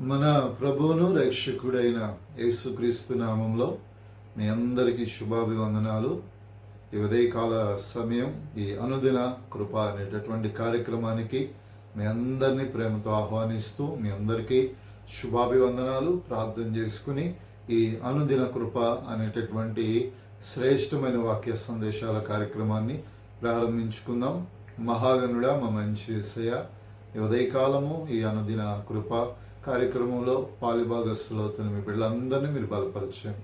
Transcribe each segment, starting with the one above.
మన ప్రభువును రక్షకుడైన యేసుక్రీస్తు నామంలో మీ అందరికీ శుభాభివందనాలు. ఈ ఉదయకాల సమయం ఈ అనుదిన కృప అనేటటువంటి కార్యక్రమానికి మీ అందరినీ ప్రేమతో ఆహ్వానిస్తూ మీ అందరికీ శుభాభివందనాలు. ప్రార్థన చేసుకుని ఈ అనుదిన కృప అనేటటువంటి శ్రేష్టమైన వాక్య సందేశాల కార్యక్రమాన్ని ప్రారంభించుకుందాం. మహాగనుడ మా మంచి ఈ ఉదయకాలము ఈ అనుదిన కృప కార్యక్రమంలో పాలిభాగస్తులవుతున్న మీ బిడ్డలందరినీ మీరు బలపరచండి.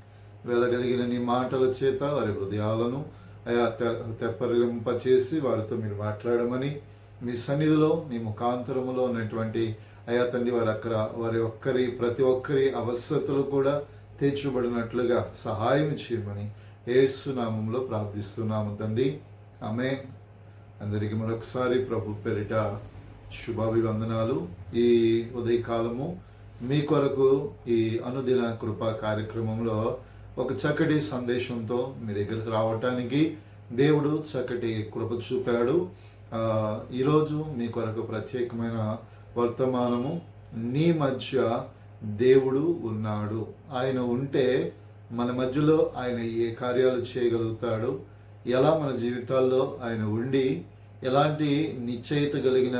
వెళ్ళగలిగిన నీ మాటల చేత వారి హృదయాలను అయా తె- తెప్పరింపచేసి వారితో మీరు మాట్లాడమని మీ సన్నిధిలో మీ ముఖాంతరములో ఉన్నటువంటి అయా తండ్రి వారి అక్కడ వారి ఒక్కరి ప్రతి ఒక్కరి అవసరతలు కూడా తీర్చబడినట్లుగా సహాయం చేయమని ఏసునామంలో ప్రార్థిస్తున్నాము తండ్రి. ఆమె అందరికీ మరొకసారి ప్రభు పేరిట శుభాభివందనాలు. ఈ ఉదయకాలము మీ కొరకు ఈ అనుదిన కృపా కార్యక్రమంలో ఒక చక్కటి సందేశంతో మీ దగ్గరకు రావటానికి దేవుడు చక్కటి కృప చూపాడు. ఈరోజు మీ కొరకు ప్రత్యేకమైన వర్తమానము. నీ మధ్య దేవుడు ఉన్నాడు. ఆయన ఉంటే మన మధ్యలో ఆయన ఏ కార్యాలు చేయగలుగుతాడు? ఎలా మన జీవితాల్లో ఆయన ఉండి ఎలాంటి నిశ్చయిత కలిగిన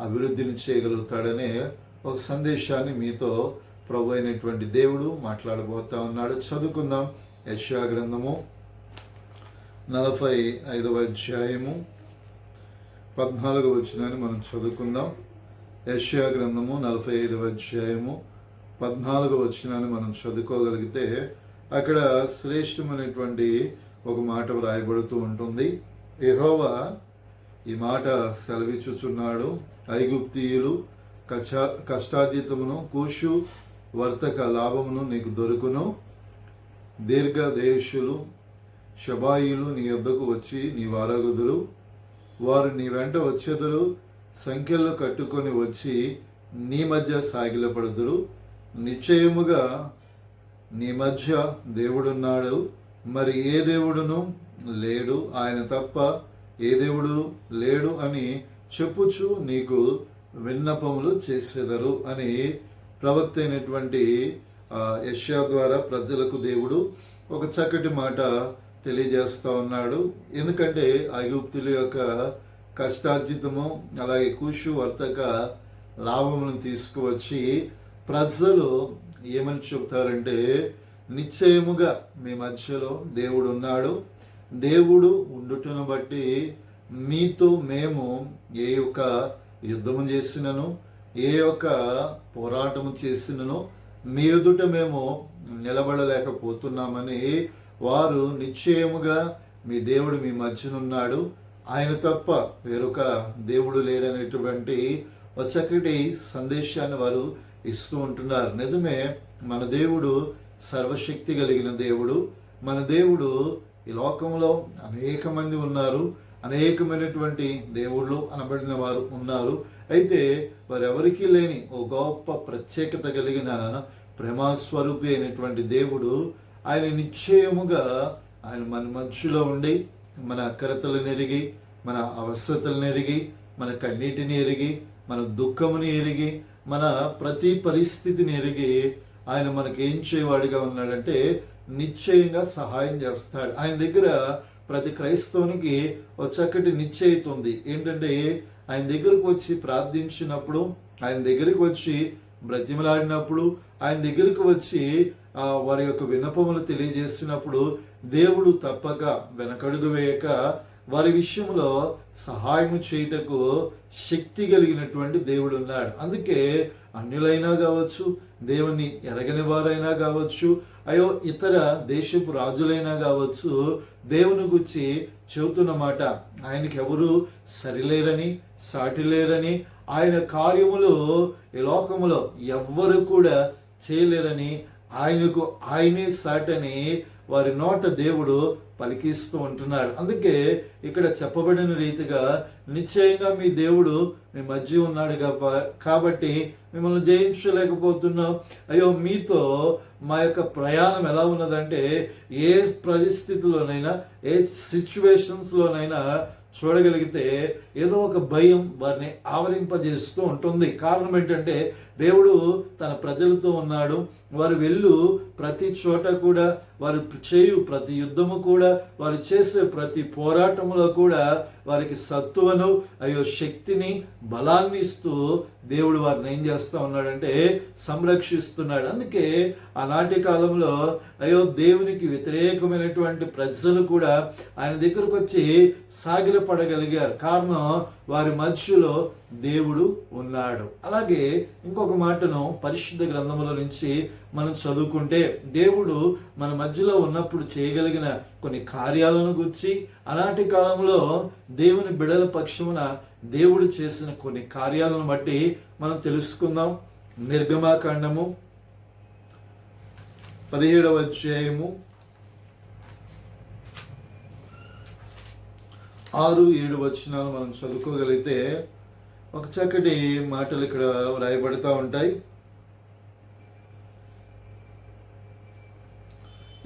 అభివృద్ధిని చేయగలుగుతాడనే ఒక సందేశాన్ని మీతో ప్రభు అయినటువంటి దేవుడు మాట్లాడబోతా ఉన్నాడు. చదువుకుందాం యశా గ్రంథము నలభై ఐదవ అధ్యాయము పద్నాలుగవ వచ్చినాన్ని మనం చదువుకుందాం. యశా గ్రంథము నలభై ఐదవ అధ్యాయము పద్నాలుగవ వచ్చినాన్ని మనం చదువుకోగలిగితే అక్కడ శ్రేష్టమైనటువంటి ఒక మాట వ్రాయబడుతూ ఉంటుంది. యహోవా ఈ మాట సెలవిచ్చుచున్నాడు. ఐగుప్తీయులు కష్ట కష్టార్జితమును కూషు వర్తక లాభమును నీకు దొరుకును. దీర్ఘదేశులు షబాయిలు నీ యొద్దకు వచ్చి నీ వారగుదురు. వారు నీ వెంట వచ్చేదురు. సంఖ్యలు కట్టుకొని వచ్చి నీ మధ్య సాగిలపడుదురు. నిశ్చయముగా నీ మధ్య దేవుడున్నాడు. మరి ఏ దేవుడును? లేడు. ఆయన తప్ప ఏ దేవుడు లేడు అని చెప్పుచు నీకు విన్నపములు చేసేదరు అని ప్రవక్త అయినటువంటి యష్యా ద్వారా ప్రజలకు దేవుడు ఒక చక్కటి మాట తెలియజేస్తా ఉన్నాడు. ఎందుకంటే ఐగుప్తుల యొక్క కష్టార్జితము అలాగే కూషు వర్తక లాభమును తీసుకువచ్చి ప్రజలు ఏమని చెప్తారంటే నిశ్చయముగా మీ మధ్యలో దేవుడు ఉన్నాడు దేవుడు ఉండుటను బట్టి మీతో మేము ఏ యొక్క యుద్ధము చేసినను ఏ యొక్క పోరాటము చేసినను మీ ఎదుట మేము నిలబడలేకపోతున్నామని వారు నిశ్చయముగా మీ దేవుడు మీ మధ్యనున్నాడు. ఆయన తప్ప వేరొక దేవుడు లేడనేటువంటి చక్కటి సందేశాన్ని వారు ఇస్తూ ఉంటున్నారు. నిజమే మన దేవుడు సర్వశక్తి కలిగిన దేవుడు. మన దేవుడు ఈ లోకంలో అనేక మంది ఉన్నారు. అనేకమైనటువంటి దేవుళ్ళు అనబడిన వారు ఉన్నారు. అయితే వారెవరికీ లేని ఓ గొప్ప ప్రత్యేకత కలిగిన ప్రేమస్వరూపి అయినటువంటి దేవుడు ఆయన నిశ్చయముగా ఆయన మన మనుషులో ఉండి మన అక్కరతలను ఎరిగి మన అవసరతలను ఎరిగి మన కన్నీటిని ఎరిగి మన దుఃఖముని ఎరిగి మన ప్రతి పరిస్థితిని ఎరిగి ఆయన మనకి ఏం చేయవాడిగా ఉన్నాడంటే నిశ్చయంగా సహాయం చేస్తాడు. ఆయన దగ్గర ప్రతి క్రైస్తవునికి ఒక చక్కటి నిశ్చయిత ఉంది. ఏంటంటే ఆయన దగ్గరకు వచ్చి ప్రార్థించినప్పుడు ఆయన దగ్గరికి వచ్చి బ్రతిమలాడినప్పుడు ఆయన దగ్గరికి వచ్చి వారి యొక్క విన్నపములు తెలియజేసినప్పుడు దేవుడు తప్పక వెనకడుగు వేయక వారి విషయంలో సహాయం చేయుటకు శక్తి కలిగినటువంటి దేవుడు ఉన్నాడు. అందుకే అన్యులైనా కావచ్చు దేవుని ఎరగని వారైనా కావచ్చు అయ్యో ఇతర దేశపు రాజులైనా కావచ్చు దేవుని గురించి చెబుతున్న మాట ఆయనకి ఎవరు సరిలేరని సాటిలేరని ఆయన కార్యములు ఈ లోకములో ఎవ్వరు కూడా చేయలేరని ఆయనకు ఆయనే సాటని వారి నోట దేవుడు పలికిస్తూ ఉంటున్నాడు. అందుకే ఇక్కడ చెప్పబడిన రీతిగా నిశ్చయంగా మీ దేవుడు మీ మధ్య ఉన్నాడు కాబ- కాబట్టి మిమ్మల్ని జయించలేకపోతున్నాం. అయ్యో మీతో మా యొక్క ప్రయాణం ఎలా ఉన్నదంటే ఏ పరిస్థితిలోనైనా ఏ సిచ్యువేషన్స్లోనైనా చూడగలిగితే ఏదో ఒక భయం వారిని ఆవరింపజేస్తూ ఉంటుంది. కారణం ఏంటంటే దేవుడు తన ప్రజలతో ఉన్నాడు. వారు వెళ్ళు ప్రతి చోట కూడా వారు చేయు ప్రతి యుద్ధము కూడా వారు చేసే ప్రతి పోరాటంలో కూడా వారికి సత్తువను అయ్యో శక్తిని బలాన్ని ఇస్తూ దేవుడు వారిని ఏం చేస్తూ ఉన్నాడంటే సంరక్షిస్తున్నాడు. అందుకే ఆనాటి కాలంలో అయ్యో దేవునికి వ్యతిరేకమైనటువంటి ప్రజలు కూడా ఆయన దగ్గరకు వచ్చి సాగిలపడగలిగారు. కారణం వారి మధ్యలో దేవుడు ఉన్నాడు. అలాగే ఇంకొక మాటను పరిశుద్ధ గ్రంథముల నుంచి మనం చదువుకుంటే దేవుడు మన మధ్యలో ఉన్నప్పుడు చేయగలిగిన కొన్ని కార్యాలను గుర్చి అలాంటి కాలంలో దేవుని బిడల పక్షమున దేవుడు చేసిన కొన్ని కార్యాలను బట్టి మనం తెలుసుకుందాం. నిర్గమాకాండము పదిహేడవ అధ్యాయము ఆరు ఏడు వచనాలు మనం చదువుకోగలిగితే ఒక చక్కటి మాటలు ఇక్కడ వ్రాయబడతా ఉంటాయి.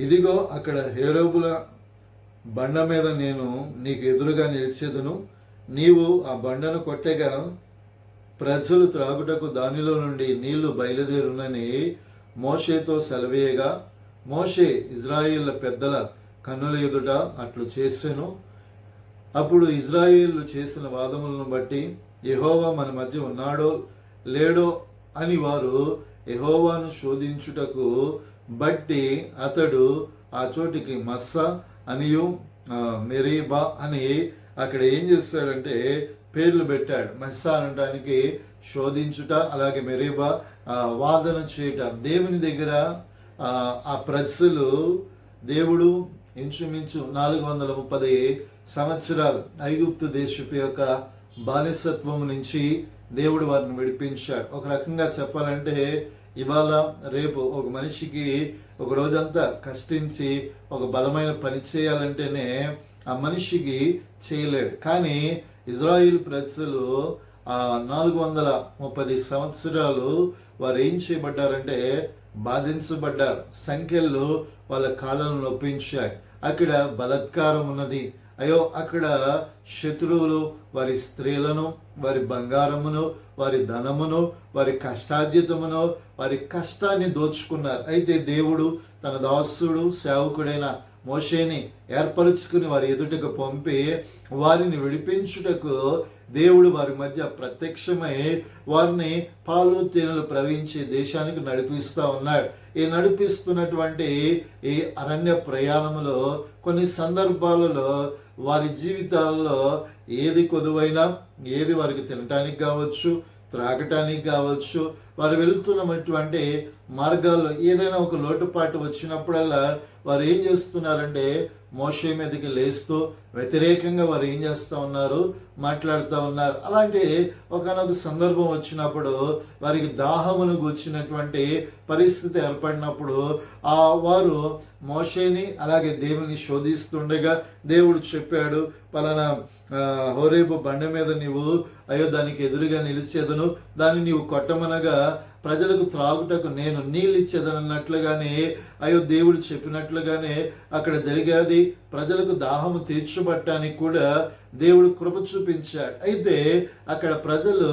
ఇదిగో అక్కడ హేరోబుల బండ మీద నేను నీకు ఎదురుగా నిలిచేదను. నీవు ఆ బండను కొట్టగా ప్రజలు త్రాగుటకు దానిలో నుండి నీళ్ళు బయలుదేరునని మోషేతో సెలవేయగా మోషే ఇజ్రాయిల్ పెద్దల కన్నుల ఎదుట అట్లు చేసెను. అప్పుడు ఇజ్రాయేళ్ళు చేసిన వాదములను బట్టి యహోవా మన మధ్య ఉన్నాడో లేడో అని వారు యహోవాను శోధించుటకు బట్టి అతడు ఆ చోటికి మస్స అనియు మెరీబా అని అక్కడ ఏం చేస్తాడంటే పేర్లు పెట్టాడు. మస్సా అనడానికి శోధించుట అలాగే మెరీబా వాదన చేయుట. దేవుని దగ్గర ఆ, ఆ ప్రజలు దేవుడు ఇంచుమించు నాలుగు వందల ముప్పై సంవత్సరాలు ఐగుప్తు దేశపు యొక్క బానిసత్వం నుంచి దేవుడు వారిని విడిపించాడు. ఒక రకంగా చెప్పాలంటే ఇవాళ రేపు ఒక మనిషికి ఒక రోజంతా కష్టించి ఒక బలమైన పని చేయాలంటేనే ఆ మనిషికి చేయలేడు. కానీ ఇజ్రాయిల్ ప్రజలు ఆ నాలుగు వందల ముప్పది సంవత్సరాలు వారు ఏం చేయబడ్డారంటే బాధించబడ్డారు. సంఖ్యలు వాళ్ళ కాళ్ళను నొప్పించాయి. అక్కడ బలత్కారం ఉన్నది. అయ్యో అక్కడ శత్రువులు వారి స్త్రీలను వారి బంగారమును వారి ధనమును వారి కష్టార్జితమును వారి కష్టాన్ని దోచుకున్నారు. అయితే దేవుడు తన దాసుడు సేవకుడైన మోషేని ఏర్పరుచుకుని వారి ఎదుటకు పంపి వారిని విడిపించుటకు దేవుడు వారి మధ్య ప్రత్యక్షమై వారిని పాలు తేనెలు ప్రవహించే దేశానికి నడిపిస్తూ ఉన్నాడు. ఈ నడిపిస్తున్నటువంటి ఈ అరణ్య ప్రయాణంలో కొన్ని సందర్భాలలో వారి జీవితాల్లో ఏది కొదువైనా ఏది వారికి తినటానికి కావచ్చు త్రాగటానికి కావచ్చు వారు వెళుతున్నటువంటి మార్గాల్లో ఏదైనా ఒక లోటుపాటు వచ్చినప్పుడల్లా వారు ఏం చేస్తున్నారంటే మోషే మీదకి లేస్తూ వ్యతిరేకంగా వారు ఏం చేస్తూ ఉన్నారు? మాట్లాడుతూ ఉన్నారు. అలాంటి ఒకనొక సందర్భం వచ్చినప్పుడు వారికి దాహమును గుచ్చినటువంటి పరిస్థితి ఏర్పడినప్పుడు ఆ వారు మోషేని అలాగే దేవుని శోధిస్తుండగా దేవుడు చెప్పాడు పలానా హోరేపు బండ మీద నీవు అయ్యో దానికి ఎదురుగా నిలిచేదను దాన్ని నీవు కొట్టమనగా ప్రజలకు త్రాగుటకు నేను నీళ్ళు ఇచ్చేదనన్నట్లుగానే అయ్యో దేవుడు చెప్పినట్లుగానే అక్కడ జరిగేది. ప్రజలకు దాహము తీర్చబట్టానికి కూడా దేవుడు కృప చూపించాడు. అయితే అక్కడ ప్రజలు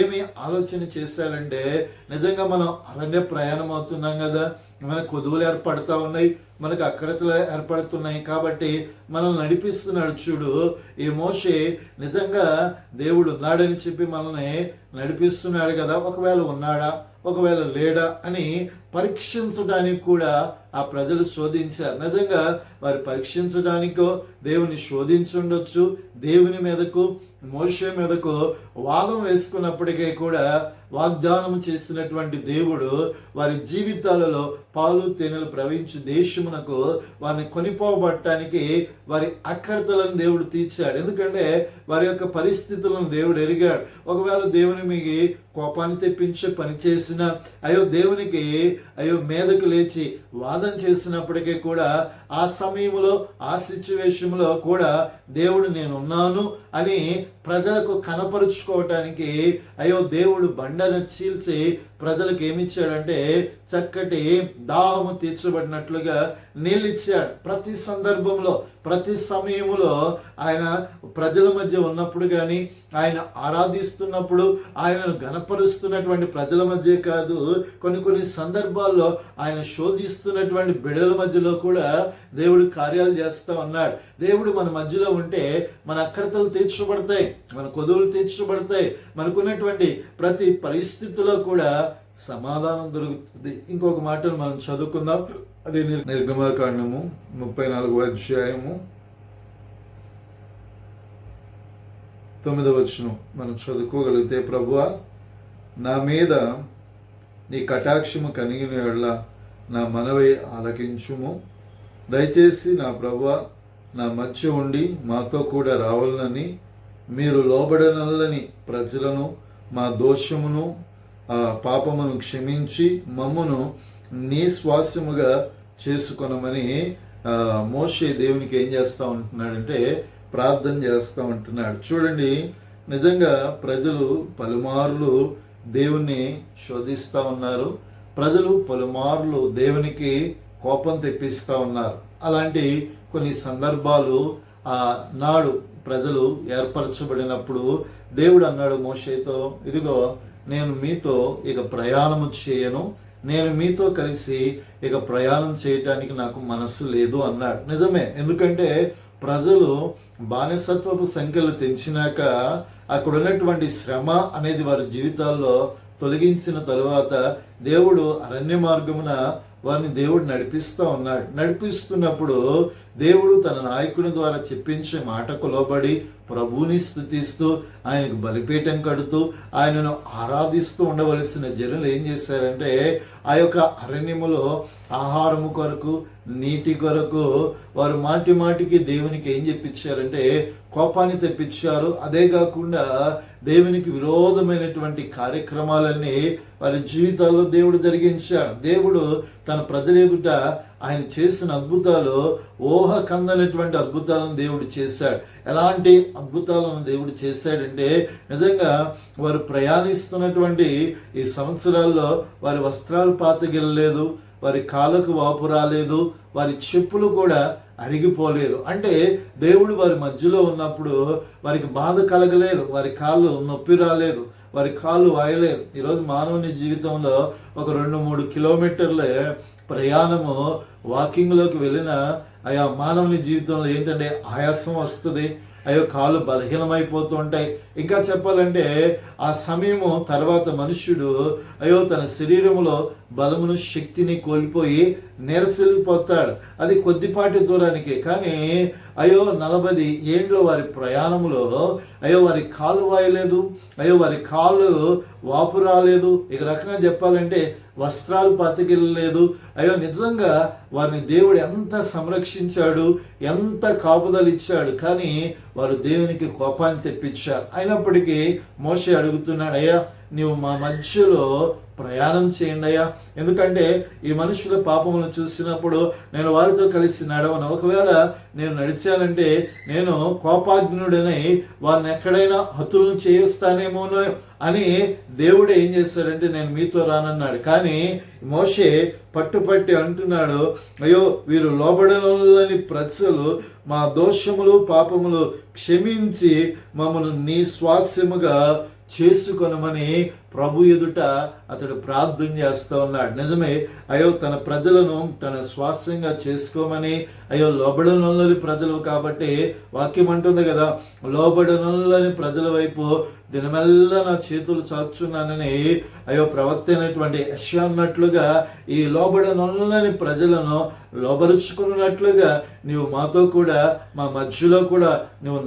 ఏమి ఆలోచన చేశారంటే నిజంగా మనం అరణ్య ప్రయాణం అవుతున్నాం కదా. మన కొదువులు ఏర్పడుతూ ఉన్నాయి మనకు అక్రతలు ఏర్పడుతున్నాయి కాబట్టి మనం నడిపిస్తున్నాడు చూడు. ఈ మోషే నిజంగా దేవుడు ఉన్నాడని చెప్పి మనల్ని నడిపిస్తున్నాడు కదా. ఒకవేళ ఉన్నాడా ఒకవేళ లేడా అని పరీక్షించడానికి కూడా ఆ ప్రజలు శోధించారు. నిజంగా వారు పరీక్షించడానికో దేవుని శోధించుండొచ్చు. దేవుని మీదకు మోషే మీదకు వాదం వేసుకున్నప్పటికీ కూడా వాగ్దానం చేసినటువంటి దేవుడు వారి జీవితాలలో పాలు తేనెలు ప్రవహించి దేశమునకు వారిని కొనిపోబట్టడానికి వారి అక్కర్తలను దేవుడు తీర్చాడు. ఎందుకంటే వారి యొక్క పరిస్థితులను దేవుడు ఎరిగాడు. ఒకవేళ దేవుని మీకు కోపాన్ని తెప్పించే పని చేసిన అయ్యో దేవునికి అయ్యో మీదకు లేచి వాదం చేసినప్పటికీ కూడా ఆ సమయంలో ఆ సిచ్యువేషన్లో కూడా దేవుడు నేను ఉన్నాను అని ప్రజలకు కనపరుచుకోవటానికి అయ్యో దేవుడు బండను చీల్చి ప్రజలకు ఏమిచ్చాడంటే చక్కటి దాహము తీర్చబడినట్లుగా నీళ్ళు ఇచ్చాడు. ప్రతి సందర్భంలో ప్రతి సమయంలో ఆయన ప్రజల మధ్య ఉన్నప్పుడు కానీ ఆయన ఆరాధిస్తున్నప్పుడు ఆయనను గనపరుస్తున్నటువంటి ప్రజల మధ్య కాదు కొన్ని కొన్ని సందర్భాల్లో ఆయన శోధిస్తున్నటువంటి బిడల మధ్యలో కూడా దేవుడు కార్యాలు చేస్తూ ఉన్నాడు. దేవుడు మన మధ్యలో ఉంటే మన అక్రతలు తీర్చబడతాయి మన కొదువులు తీర్చబడతాయి. మనకున్నటువంటి ప్రతి పరిస్థితిలో కూడా సమాధానం దొరుకుతుంది. ఇంకొక మాటను మనం చదువుకుందాం. అది నిర్- నిర్గమకాండము ముప్పై నాలుగో అధ్యాయము తొమ్మిదవ వచనం మనం చదువుకోగలిగితే ప్రభువ నా మీద నీ కటాక్షము కలిగిన ఎడల నా మనవి ఆలకించుము. దయచేసి నా ప్రభువ నా మధ్య ఉండి మాతో కూడా రావాలని మీరు లోబడనల్లని ప్రజలను మా దోషమును పాపమును క్షమించి మమ్మును నీ స్వాస్యముగా చేసుకొనమని మోషే దేవునికి ఏం చేస్తూ ఉంటున్నాడంటే ప్రార్థన చేస్తూ ఉంటున్నాడు. చూడండి నిజంగా ప్రజలు పలుమార్లు దేవుణ్ణి శోధిస్తూ ఉన్నారు. ప్రజలు పలుమార్లు దేవునికి కోపం తెప్పిస్తూ ఉన్నారు. అలాంటి కొన్ని సందర్భాలు ఆ నాడు ప్రజలు ఏర్పరచబడినప్పుడు దేవుడు అన్నాడు మోషేతో ఇదిగో నేను మీతో ఇక ప్రయాణం చేయను. నేను మీతో కలిసి ఇక ప్రయాణం చేయటానికి నాకు మనస్సు లేదు అన్నాడు. నిజమే. ఎందుకంటే ప్రజలు బానిసత్వపు సంఖ్యలు తెంచినాక అక్కడ ఉన్నటువంటి శ్రమ అనేది వారి జీవితాల్లో తొలగించిన తరువాత దేవుడు అరణ్య మార్గమున వారిని దేవుడు నడిపిస్తూ ఉన్నాడు. నడిపిస్తున్నప్పుడు దేవుడు తన నాయకుని ద్వారా చెప్పించే మాటకు లోబడి ప్రభువుని స్థుతిస్తూ ఆయనకు బలిపీఠం కడుతూ ఆయనను ఆరాధిస్తూ ఉండవలసిన జనులు ఏం చేశారంటే ఆ యొక్క అరణ్యములో ఆహారము కొరకు నీటి కొరకు వారు మాటి మాటికి దేవునికి ఏం చెప్పించారంటే కోపాన్ని తెప్పించారు. అదే కాకుండా దేవునికి విరోధమైనటువంటి కార్యక్రమాలన్నీ వారి జీవితాల్లో దేవుడు జరిగించాడు. దేవుడు తన ప్రజల ఎదుట ఆయన చేసిన అద్భుతాలు ఊహ కందనటువంటి అద్భుతాలను దేవుడు చేశాడు. ఎలాంటి అద్భుతాలను దేవుడు చేశాడంటే నిజంగా వారు ప్రయాణిస్తున్నటువంటి ఈ సంవత్సరాల్లో వారి వస్త్రాలు పాతగిల్లలేదు వారి కాళ్ళకు వాపు రాలేదు వారి చెప్పులు కూడా అరిగిపోలేదు. అంటే దేవుడు వారి మధ్యలో ఉన్నప్పుడు వారికి బాధ కలగలేదు వారి కాళ్ళు నొప్పి రాలేదు. వారి కాళ్ళు వాయలేదు ఈరోజు మానవుని జీవితంలో ఒక రెండు మూడు కిలోమీటర్లే ప్రయాణము వాకింగ్లోకి వెళ్ళిన ఆయా మానవుని జీవితంలో ఏంటంటే ఆయాసం వస్తుంది. అయ్యో కాళ్ళు బలహీనమైపోతూ ఉంటాయి ఇంకా చెప్పాలంటే ఆ సమయము తర్వాత మనుష్యుడు అయ్యో తన శరీరంలో బలమును శక్తిని కోల్పోయి నిరసిల్లిపోతాడు. అది కొద్దిపాటి దూరానికి. కానీ అయ్యో నలభై ఏండ్ల వారి ప్రయాణంలో అయ్యో వారి కాలు వాయలేదు అయ్యో వారి కాళ్ళు వాపు రాలేదు. ఇక రకంగా చెప్పాలంటే వస్త్రాలు పతికిల్లలేదు అయ్యో నిజంగా వారిని దేవుడు ఎంత సంరక్షించాడు ఎంత కాపుదలు ఇచ్చాడు. కానీ వారు దేవునికి కోపాన్ని తెప్పించారు. అయినప్పటికీ మోషే అడుగుతున్నాడు అయ్యా నీవు మా మధ్యలో ప్రయాణం చేయండి అయ్యా. ఎందుకంటే ఈ మనుషుల పాపములను చూసినప్పుడు నేను వారితో కలిసి నడవను. ఒకవేళ నేను నడిచానంటే నేను కోపాగ్నుడనై వారిని ఎక్కడైనా హతులను చేయిస్తానేమోనో అని దేవుడు ఏం చేస్తాడంటే నేను మీతో రానన్నాడు. కానీ మోషే పట్టుపట్టి అంటున్నాడు అయ్యో వీరు లోబడలని ప్రజలు మా దోషములు పాపములు క్షమించి మమ్మను నీ స్వాస్యముగా చేసుకొనమని ప్రభు ఎదుట అతడు ప్రార్థన చేస్తూ ఉన్నాడు. నిజమే అయ్యో తన ప్రజలను తన స్వాస్థ్యంగా చేసుకోమని అయ్యో లోబడనులని ప్రజలు కాబట్టి వాక్యం అంటుంది కదా లోబడనులని ప్రజల వైపు దినమెల్లా నా చేతులు చాచున్నానని అయ్యో ప్రవక్త అయినటువంటి యశ అన్నట్లుగా ఈ లోబడనులని ప్రజలను లోబరుచుకున్నట్లుగా నీవు మాతో కూడా మా మధ్యలో కూడా నువ్వు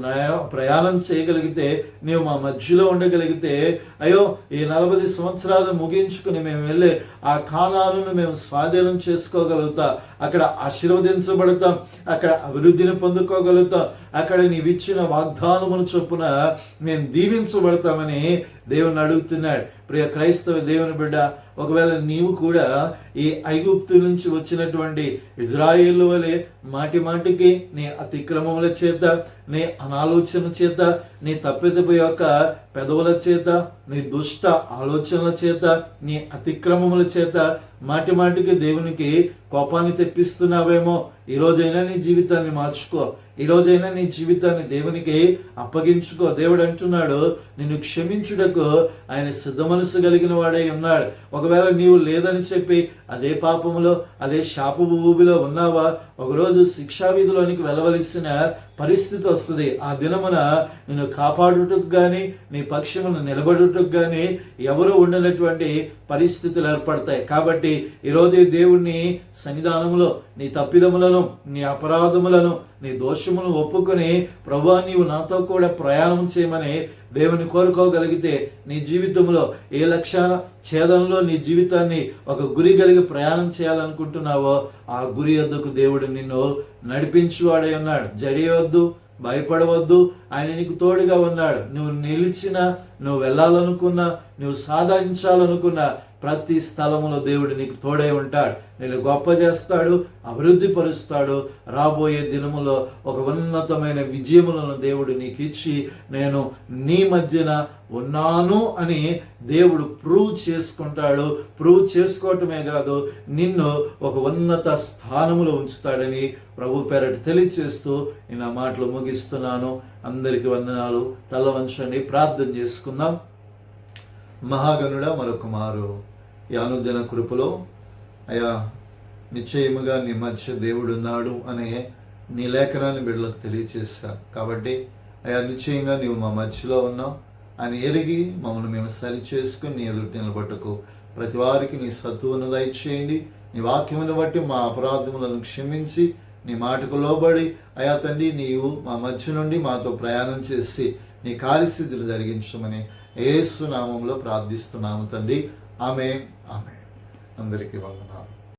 ప్రయాణం చేయగలిగితే నీవు మా మధ్యలో ఉండగలిగితే అయ్యో ఈ నలభై సంవత్సరాలు ముగించుకుని మేము వెళ్ళే ఆ కాలాలను మేము స్వాధీనం చేసుకోగలుగుతా. అక్కడ ఆశీర్వదించబడతాం. అక్కడ అభివృద్ధిని పొందుకోగలుగుతాం. అక్కడ నీవిచ్చిన వాగ్దానమును చొప్పున మేము దీవించబడతామని దేవుని అడుగుతున్నాడు. ప్రియ క్రైస్తవ దేవుని బిడ్డ ఒకవేళ నీవు కూడా ఈ ఐగుప్తు నుంచి వచ్చినటువంటి ఇజ్రాయేల్ వలె మాటి మాటికి నీ అతిక్రమముల చేత నీ అనాలోచన చేత నీ తప్పిదపు యొక్క పెదవుల చేత నీ దుష్ట ఆలోచనల చేత నీ అతిక్రమముల చేత మాటి మాటికి దేవునికి కోపాన్ని తెప్పిస్తున్నావేమో ఈ రోజైనా నీ జీవితాన్ని మార్చుకో. ఈ రోజైనా నీ జీవితాన్ని దేవునికి అప్పగించుకో. దేవుడు అంటున్నాడు నిన్ను క్షమించుటకు ఆయన సిద్ధ మనసు కలిగిన వాడే ఉన్నాడు. ఒకవేళ నీవు లేదని చెప్పి అదే పాపములో అదే శాపపు భూమిలో ఉన్నావా? ఒకరోజు శిక్షావిధిలోనికి వెళ్ళవలసిన పరిస్థితి వస్తుంది. ఆ దినమున నిన్ను కాపాడుటకు కానీ నీ పక్షమును నిలబడుటకు కానీ ఎవరు ఉండనటువంటి పరిస్థితులు ఏర్పడతాయి. కాబట్టి ఈరోజు ఈ దేవుణ్ణి సన్నిధానములో నీ తప్పిదములను నీ అపరాధములను నీ దోషమును ఒప్పుకొని ప్రభా నీవు నాతో కూడా ప్రయాణం చేయమని దేవుని కోరుకోగలిగితే నీ జీవితంలో ఏ లక్ష్యాల ఛేదంలో నీ జీవితాన్ని ఒక గురి కలిగి ప్రయాణం చేయాలనుకుంటున్నావో ఆ గురి వద్దకు దేవుడు నిన్ను నడిపించువాడై ఉన్నాడు. జడియవద్దు భయపడవద్దు ఆయన నీకు తోడుగా ఉన్నాడు. నువ్వు నిలిచిన నువ్వు వెళ్ళాలనుకున్నా నువ్వు సాధించాలనుకున్నా ప్రతి స్థలములో దేవుడు నీకు తోడై ఉంటాడు. నేను గొప్ప చేస్తాడు అభివృద్ధి పరుస్తాడు. రాబోయే దినములో ఒక ఉన్నతమైన విజయములను దేవుడు నీకు ఇచ్చి నేను నీ మధ్యన ఉన్నాను అని దేవుడు ప్రూవ్ చేసుకుంటాడు. ప్రూవ్ చేసుకోవటమే కాదు నిన్ను ఒక ఉన్నత స్థానములో ఉంచుతాడని ప్రభు పేరట తెలియచేస్తూ నేను ఆ మాటలు ముగిస్తున్నాను. అందరికీ వందనాలు. తల వంచండి ప్రార్థన చేసుకుందాం. మహాగనుడ మరొక మారు. ఈ అనుదిన కృపలో అయా నిశ్చయముగా నీ మధ్య దేవుడు ఉన్నాడు అనే నీ లేఖనాన్ని బిడ్డలకు తెలియచేస్తారు కాబట్టి అయా నిశ్చయంగా నీవు మా మధ్యలో ఉన్నావు. అని ఎరిగి మమ్మల్ని మేము సరి చేసుకుని నీ ఎదుటి నిలబట్టుకు. ప్రతి వారికి నీ సత్తువును దయచేయండి. నీ వాక్యమును బట్టి మా అపరాధములను క్షమించి నీ మాటకు లోబడి అయా తండ్రి నీవు మా మధ్య నుండి మాతో ప్రయాణం చేసి నీ కాలిస్థితులు జరిగించమని ఏసు నామంలో ప్రార్థిస్తున్నాము తండ్రి. ఆమె ఆమె అందరికీ వందనాలు